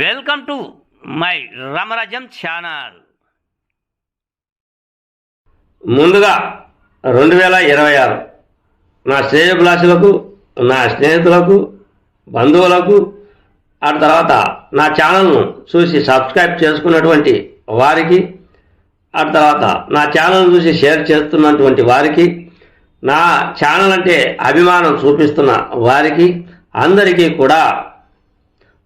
Welcome to my Ramarajyam channel ముందుగా రెండు వేల ఇరవై ఆరు నా శ్రేయభిలాషులకు నా స్నేహితులకు బంధువులకు ఆ తర్వాత నా ఛానల్ను చూసి సబ్స్క్రైబ్ చేసుకున్నటువంటి వారికి ఆ తర్వాత నా ఛానల్ చూసి షేర్ చేస్తున్నటువంటి వారికి నా ఛానల్ అంటే అభిమానం చూపిస్తున్న వారికి అందరికీ కూడా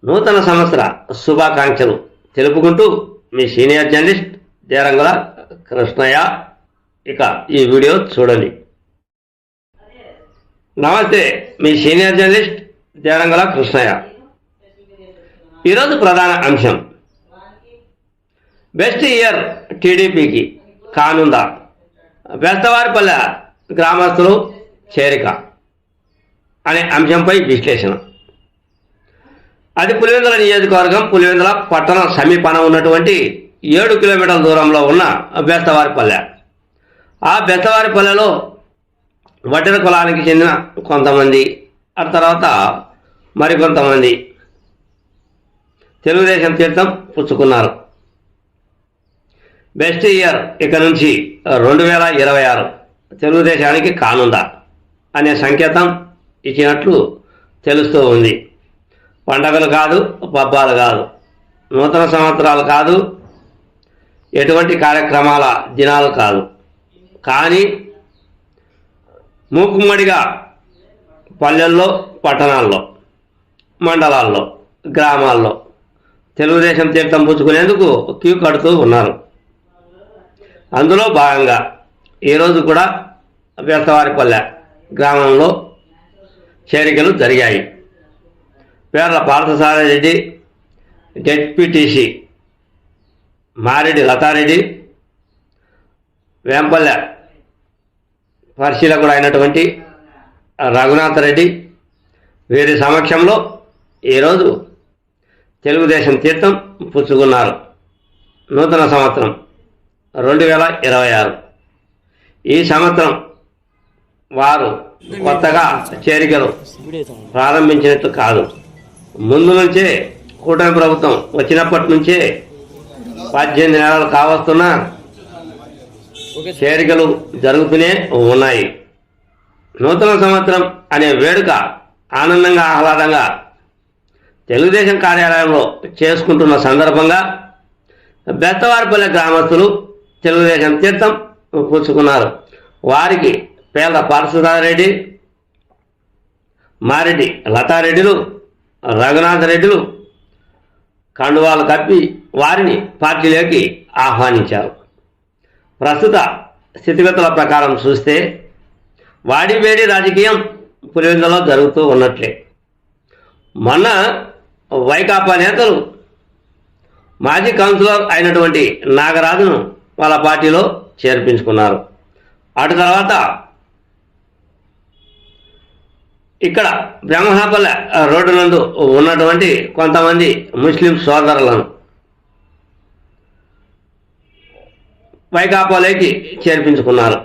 నూతన సంవత్సర శుభాకాంక్షలు తెలుపుకుంటూ మీ సీనియర్ జర్నలిస్ట్ దేరంగుల కృష్ణయ్య. ఇక ఈ వీడియో చూడండి. నమస్తే మీ సీనియర్ జర్నలిస్ట్ దేరంగుల కృష్ణయ్య. ఈరోజు ప్రధాన అంశం. బెస్ట్ ఇయర్ టీడీపీకి కానుందా? బెస్తవారిపల్లె గ్రామస్తులు చేరిక అనే అంశంపై విశ్లేషణ. అది పులివెందుల నియోజకవర్గం పులివెందుల పట్టణం సమీపాన ఉన్నటువంటి ఏడు కిలోమీటర్ల దూరంలో ఉన్న బెస్తవారిపల్లె. ఆ బెస్తవారిపల్లెలో వడ్డెర కులానికి చెందిన కొంతమంది ఆ తర్వాత మరికొంతమంది తెలుగుదేశం తీర్థం పుచ్చుకున్నారు. బెస్ట్ ఇయర్ ఇక నుంచి రెండు వేల ఇరవై ఆరు తెలుగుదేశానికి కానుందా అనే సంకేతం ఇచ్చినట్లు తెలుస్తూ ఉంది. పండగలు కాదు పబ్బాలు కాదు. నూతన సంవత్సరాలు కాదు ఎటువంటి కార్యక్రమాల దినాలు కాదు. కానీ మూకుమ్మడిగా పల్లెల్లో పట్టణాల్లో మండలాల్లో గ్రామాల్లో తెలుగుదేశం తీర్థం పుచ్చుకునేందుకు క్యూ కడుతూ ఉన్నారు. అందులో భాగంగా ఈరోజు కూడా బెస్తవారిపల్లె గ్రామంలో చేరికలు జరిగాయి. పేర్ల పార్థసారథి డెప్యూటీసీ మారెడ్డి లతారెడ్డి వేంపల్లె పరిశీలకుడు అయినటువంటి రఘునాథ్ రెడ్డి. వీరి సమక్షంలో ఈరోజు తెలుగుదేశం తీర్థం పుచ్చుకున్నారు. నూతన సంవత్సరం రెండు వేల ఇరవై ఆరు. ఈ సంవత్సరం వారు కొత్తగా చేరికలు ప్రారంభించినట్టు కాదు. ముందు నుంచే కూటమి ప్రభుత్వం వచ్చినప్పటి నుంచే పద్దెనిమిది నెలలు కావస్తున్నా చేరికలు జరుగుతూనే ఉన్నాయి. నూతన సంవత్సరం అనే వేడుక ఆనందంగా ఆహ్లాదంగా తెలుగుదేశం కార్యాలయంలో చేసుకుంటున్న సందర్భంగా బెత్తవారిపల్లె గ్రామస్తులు తెలుగుదేశం తీర్థం పుచ్చుకున్నారు. వారికి పేద పార్శ్వనాథరెడ్డి మారెడ్డి లతారెడ్డిలు రెడ్డిలు కండువాలు కప్పి వారిని పార్టీలోకి ఆహ్వానించారు. ప్రస్తుత స్థితిగతుల ప్రకారం చూస్తే వాడివేడి రాజకీయం పులివెందులో జరుగుతూ ఉన్నట్లే. మొన్న వైకాపా నేతలు మాజీ కౌన్సిలర్ అయినటువంటి నాగరాజును వాళ్ళ పార్టీలో చేర్పించుకున్నారు. అటు తర్వాత ఇక్కడ బ్రహ్మహాపల్లె రోడ్డు నందు ఉన్నటువంటి కొంతమంది ముస్లిం సోదరులను వైకాపాలోకి చేర్పించుకున్నారు.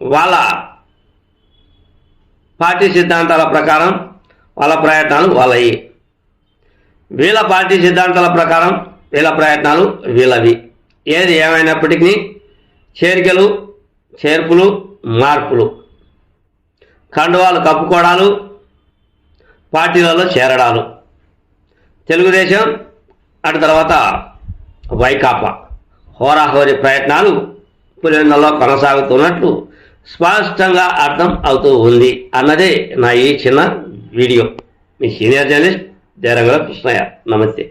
వాళ్ళ పార్టీ సిద్ధాంతాల ప్రకారం వాళ్ళ ప్రయత్నాలు వాళ్ళవి. వీళ్ళ పార్టీ సిద్ధాంతాల ప్రకారం వీళ్ళ ప్రయత్నాలు వీళ్ళవి. ఏది ఏమైనప్పటికీ చేరికలు చేర్పులు మార్పులు. కండువాలు కప్పుకోవడాలు పార్టీలలో చేరడాలు. తెలుగుదేశం అటు తర్వాత వైకాపా. హోరాహోరి ప్రయత్నాలు పులివెందులో కొనసాగుతున్నట్లు స్పష్టంగా అర్థం అవుతూ ఉంది అన్నదే నా ఈ చిన్న వీడియో. మీ సీనియర్ జర్నలిస్ట్ జయరంగ కృష్ణయ్య. నమస్తే.